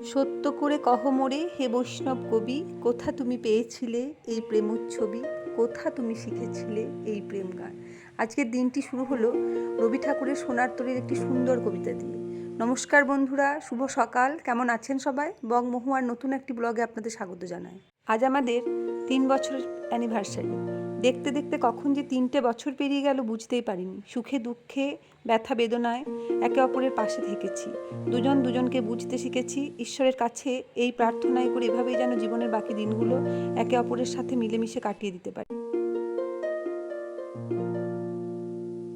সত্য করে কহ মোরে, হে বৈষ্ণব কবি, কোথা তুমি পেয়েছিলে এই প্রেমোচ্ছবি কোথা তুমি শিখেছিলে এই প্রেম গান? আজকের দিনটি শুরু হলো রবি ঠাকুরের সোনার তরীর একটি সুন্দর কবিতা দিয়ে। নমস্কার বন্ধুরা, শুভ সকাল। কেমন আছেন সবাই? বং মহুয়ার নতুন একটি ব্লগে আপনাদের স্বাগত জানাই। আজ আমাদের তিন বছরের অ্যানিভার্সারি দেখতে দেখতে কখন যে তিনটে বছর পেরিয়ে গেল বুঝতেই পারিনি। সুখে, দুঃখে, ব্যথা, বেদনায় একে অপরের পাশে থেকেছি। দুজন দুজনকে বুঝতে শিখেছি ঈশ্বরের কাছে এই প্রার্থনায় করে এভাবেই যেন জীবনের বাকি দিনগুলো একে অপরের সাথে মিলেমিশে কাটিয়ে দিতে পারি।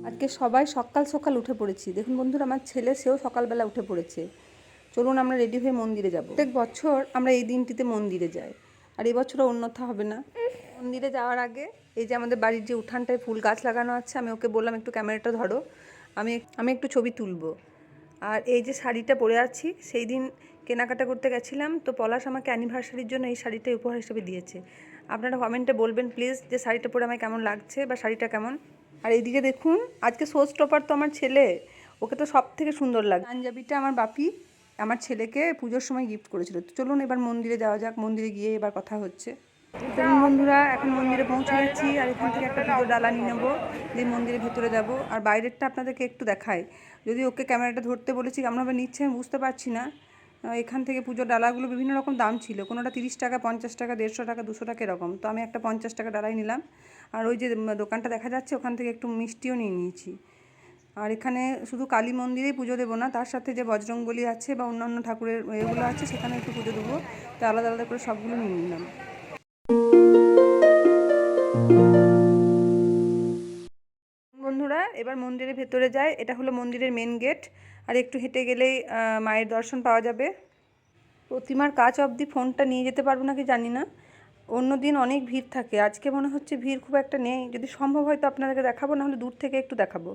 আজকে সবাই সকাল সকাল উঠে পড়েছি। দেখুন বন্ধুরা, আমার ছেলে, সেও সকালবেলা উঠে পড়েছে। চলুন আমরা রেডি হয়ে মন্দিরে যাব। প্রত্যেক বছর আমরা এই দিনটিতে মন্দিরে যাই। আর এবছরও অন্যথা হবে না। মন্দিরে যাওয়ার আগে এই যে আমাদের বাড়ির যে উঠানটায় ফুল গাছ লাগানো আছে, আমি ওকে বললাম, একটু ক্যামেরাটা ধরো। আমি আমি একটু ছবি তুলবো। আর এই যে শাড়িটা পরে আছি, সেই দিন কেনাকাটা করতে গেছিলাম, তো পলাশ আমাকে অ্যানিভার্সারির জন্য এই শাড়িটা উপহার হিসেবে দিয়েছে। আপনারা কমেন্টে বলবেন, প্লিজ, যে শাড়িটা পরে আমার কেমন লাগছে বা শাড়িটা কেমন? আর এইদিকে দেখুন, আজকে সোজ টপার তো আমার ছেলে, ওকে তো সব থেকে সুন্দর লাগে পাঞ্জাবিটা আমার বাপি। আমার ছেলেকে পুজোর সময় গিফট করেছিল। তো চলুন এবার মন্দিরে যাওয়া যাক, মন্দিরে গিয়ে এবার কথা হচ্ছে। বন্ধুরা, এখন মন্দিরে পৌঁছে গেছি আর এখান থেকে একটা পুজো ডালা নিয়ে নেব, দিয়ে মন্দিরের ভেতরে যাব। আর বাইরেরটা আপনাদেরকে একটু দেখাই। যদি ওকে ক্যামেরাটা ধরতে বলেছি, কেমনভাবে নিচ্ছে আমি বুঝতে পারছি না। এখান থেকে পুজোর ডালাগুলো বিভিন্ন রকম দাম ছিল। কোনোটা তিরিশ টাকা, পঞ্চাশ টাকা, দেড়শো টাকা, দুশো টাকা এরকম। তো আমি একটা পঞ্চাশ টাকা ডালাই নিলাম। আর ওই যে দোকানটা দেখা যাচ্ছে, ওখান থেকে একটু মিষ্টিও নিয়ে নিয়েছি। আর এখানে শুধু কালী মন্দিরেই পুজো দেবো না, তার সাথে যে বজরংবলী আছে বা অন্যান্য ঠাকুরের এগুলো আছে সেখানে একটু পুজো দেবো। তো আলাদা আলাদা করে সবগুলো নিয়ে নিলাম। বন্ধুরা, এবার মন্দিরের ভেতরে যায় এটা হলো মন্দিরের মেন গেট আর একটু হেঁটে গেলেই মায়ের দর্শন পাওয়া যাবে। প্রতিমার কাজ অবধি ফোনটা নিয়ে যেতে পারব নাকি জানি না। অন্য দিন অনেক ভিড় থাকে। আজকে মনে হচ্ছে ভিড় খুব একটা নেই। যদি সম্ভব হয় তো আপনাদেরকে দেখাবো, নাহলে দূর থেকে একটু দেখাবো।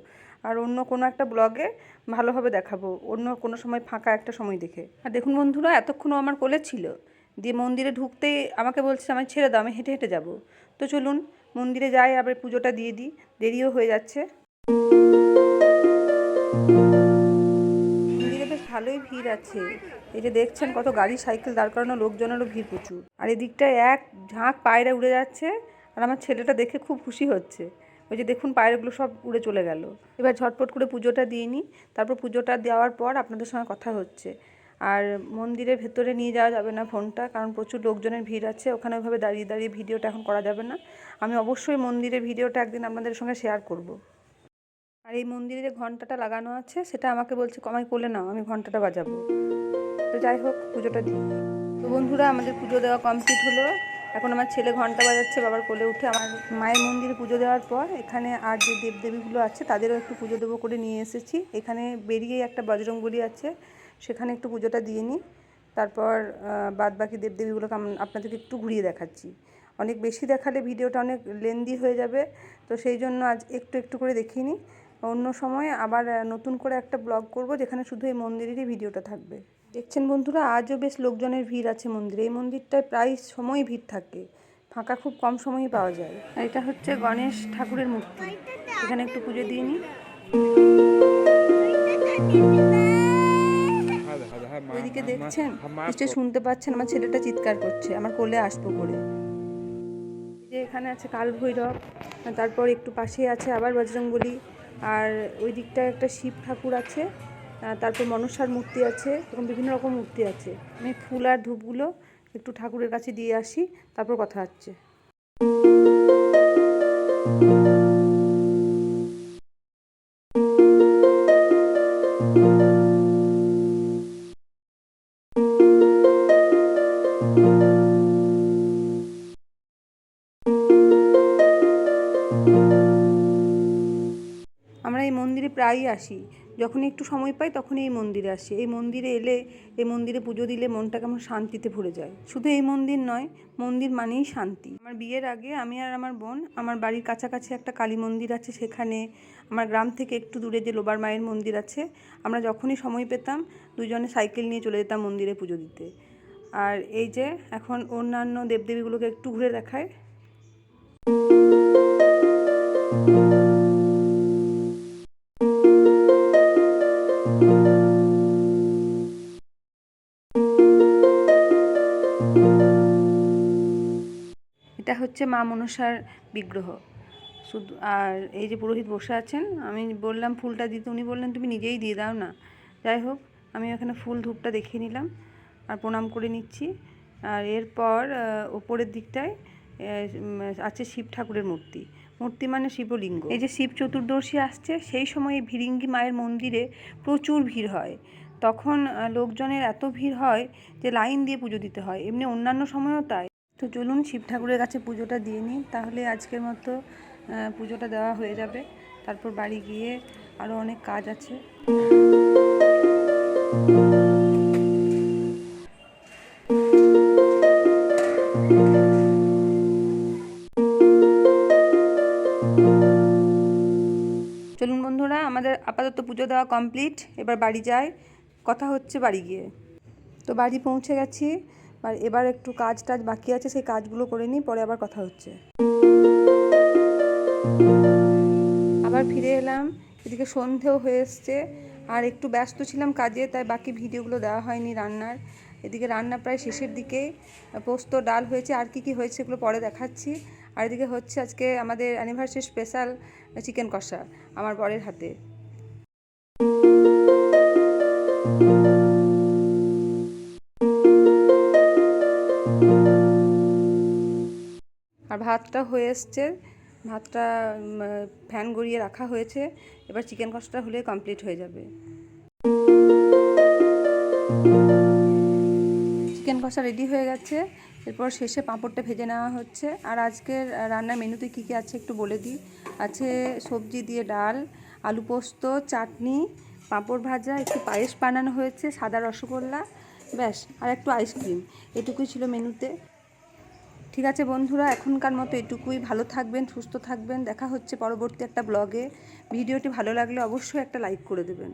আর অন্য কোনো একটা ব্লগে ভালোভাবে দেখাবো। অন্য কোনো সময় ফাঁকা একটা সময় দেখে। আর দেখুন বন্ধুরা এতক্ষণও আমার কোলে ছিল। দিয়ে মন্দিরে ঢুকতেই আমাকে বলছে আমি ছেড়ে দাও, আমি হেঁটে হেঁটে যাব। তো চলুন, মন্দিরে যাই, আবার পুজোটা দিয়ে দিই। দেরিও হয়ে যাচ্ছে। ভালোই ভিড় আছে। এই যে দেখছেন কত গাড়ি, সাইকেল দাঁড় করানো, লোকজনেরও ভিড় প্রচুর। আর এদিকটায় এক ঝাঁক পায়রা উড়ে যাচ্ছে আর আমার ছেলেটা দেখে খুব খুশি হচ্ছে। ওই যে দেখুন পায়রাগুলো সব উড়ে চলে গেল। এবার ঝটপট করে পুজোটা দিয়ে নিই। তারপর পুজোটা দেওয়ার পর আপনাদের সঙ্গে কথা হচ্ছে। আর মন্দিরের ভেতরে নিয়ে যাওয়া যাবে না ফোনটা, কারণ প্রচুর লোকজনের ভিড় আছে। ওখানে ওইভাবে দাঁড়িয়ে দাঁড়িয়ে ভিডিওটা এখন করা যাবে না। আমি অবশ্যই মন্দিরের ভিডিওটা একদিন আপনাদের সঙ্গে শেয়ার করব। আর এই মন্দিরে যে ঘন্টাটা লাগানো আছে, সেটা আমাকে বলছে আমায় কোলে নাও, আমি ঘন্টাটা বাজাবো। তো যাই হোক, পুজোটা দিই। তো বন্ধুরা, আমাদের পুজো দেওয়া কমপ্লিট হলো। এখন আমার ছেলে ঘণ্টা বাজাচ্ছে, বাবার কোলে উঠে আমার মায়ের মন্দিরে পুজো দেওয়ার পর, এখানে আর যে দেবদেবীগুলো আছে, তাদেরও একটু পুজো দেবো করে নিয়ে এসেছি। এখানে বেরিয়েই একটা বজরংবলী আছে, সেখানে একটু পুজোটা দিয়ে নিই। তারপর বাদ বাকি দেবদেবীগুলোকে আপনাদেরকে একটু ঘুরিয়ে দেখাচ্ছি। অনেক বেশি দেখালে ভিডিওটা অনেক লেন্দি হয়ে যাবে, তো সেই জন্য আজ একটু একটু করে দেখিয়ে নিই অন্য সময় আবার নতুন করে একটা ব্লগ করব যেখানে শুধু এই মন্দিরেরই ভিডিওটা থাকবে। দেখছেন বন্ধুরা, আজও বেশ লোকজনের ভিড় আছে মন্দিরে। এই মন্দিরটায় প্রায় সময় ভিড় থাকে। ফাঁকা খুব কম সময়ই পাওয়া যায়। আর এটা হচ্ছে গণেশ ঠাকুরের মূর্তি। এখানে একটু পুজো দিয়ে নিই। ওইদিকে দেখছেন? নিশ্চয়ই শুনতে পাচ্ছেন, আমার ছেলেটা চিৎকার করছে। আমার কোলে আসব করে। যে এখানে আছে কাল ভৈরব তারপর একটু পাশেই আছে আবার বজরংবলী। আর ওই দিকটায় একটা শিব ঠাকুর আছে তারপর মনসার মূর্তি আছে, এরকম বিভিন্ন রকম মূর্তি আছে। আমি ফুল আর ধূপগুলো একটু ঠাকুরের কাছে দিয়ে আসি, তারপর কথা হচ্ছে। আমরা এই মন্দিরে প্রায়ই আসি। যখনই একটু সময় পাই তখনই এই মন্দিরে আসি। এই মন্দিরে এলে, এই মন্দিরে পুজো দিলে মনটা কেমন শান্তিতে ভরে যায়। শুধু এই মন্দির নয়, মন্দির মানেই শান্তি। আমার বিয়ের আগে আমি আর আমার বোন, আমার বাড়ির কাছাকাছি একটা কালী মন্দির আছে সেখানে, আমার গ্রাম থেকে একটু দূরে যে লোবার মায়ের মন্দির আছে, আমরা যখনই সময় পেতাম দুজনে সাইকেল নিয়ে চলে যেতাম মন্দিরে পুজো দিতে। আর এই যে এখন অন্যান্য দেবদেবীগুলোকে একটু ঘুরে দেখায়। হচ্ছে মা মনসার বিগ্রহ। শুধু আর এই যে পুরোহিত বসে আছেন, আমি বললাম ফুলটা দিতে, উনি বললেন, তুমি নিজেই দিয়ে দাও না। যাই হোক, আমি ওখানে ফুল ধূপটা দেখিয়ে নিলাম আর প্রণাম করে নিচ্ছি। আর এরপর ওপরের দিকটায় আছে শিব ঠাকুরের মূর্তি। মূর্তি মানে শিবলিঙ্গ। এই যে শিব চতুর্দশী আসছে, সেই সময় ভিরিঙ্গি মায়ের মন্দিরে প্রচুর ভিড় হয়। তখন লোকজনের এত ভিড় হয় যে লাইন দিয়ে পুজো দিতে হয়। এমনি অন্যান্য সময়ও তাই। তো চলুন শিব ঠাকুরের কাছে পুজোটা দিয়ে নিই, তাহলে আজকের মতো পুজোটা দেওয়া হয়ে যাবে। তারপর বাড়ি গিয়ে আরও অনেক কাজ আছে। চলুন বন্ধুরা, আমাদের আপাতত পুজো দেওয়া কমপ্লিট। এবার বাড়ি যাই, কথা হচ্ছে বাড়ি গিয়ে। তো বাড়ি পৌঁছে গেছি। আর এবার একটু কাজ টাজ বাকি আছে, সেই কাজগুলো করে নিই, পরে আবার কথা হচ্ছে। আবার ফিরে এলাম, এদিকে সন্ধেও হয়ে এসছে। আর একটু ব্যস্ত ছিলাম কাজে, তাই বাকি ভিডিওগুলো দেওয়া হয়নি রান্নার। এদিকে রান্না প্রায় শেষের দিকে পোস্ত, ডাল হয়েছে, আর কি কি হয়েছে সেগুলো পরে দেখাচ্ছি। আর এদিকে হচ্ছে আজকে আমাদের অ্যানিভার্সারি স্পেশাল চিকেন কষা, আমার বরের হাতে। ভাতটা হয়ে এসছে। ভাতটা ফ্যান গড়িয়ে রাখা হয়েছে। এবার চিকেন কষাটা হলে কমপ্লিট হয়ে যাবে। চিকেন কষা রেডি হয়ে গেছে। এরপর শেষে পাঁপড়টা ভেজে নেওয়া হচ্ছে। আর আজকের রান্নার মেনুতে কী কী আছে একটু বলে দিই। আছে সবজি দিয়ে ডাল, আলু পোস্ত, চাটনি, পাঁপড় ভাজা, একটু পায়েস বানানো হয়েছে, সাদা রসগোল্লা, ব্যাস, আর একটু আইসক্রিম এটুকুই ছিল মেনুতে। ঠিক আছে বন্ধুরা, এখনকার মতো এটুকুই। ভালো থাকবেন, সুস্থ থাকবেন। দেখা হচ্ছে পরবর্তী একটা ব্লগে। ভিডিওটি ভালো লাগলে অবশ্যই একটা লাইক করে দেবেন।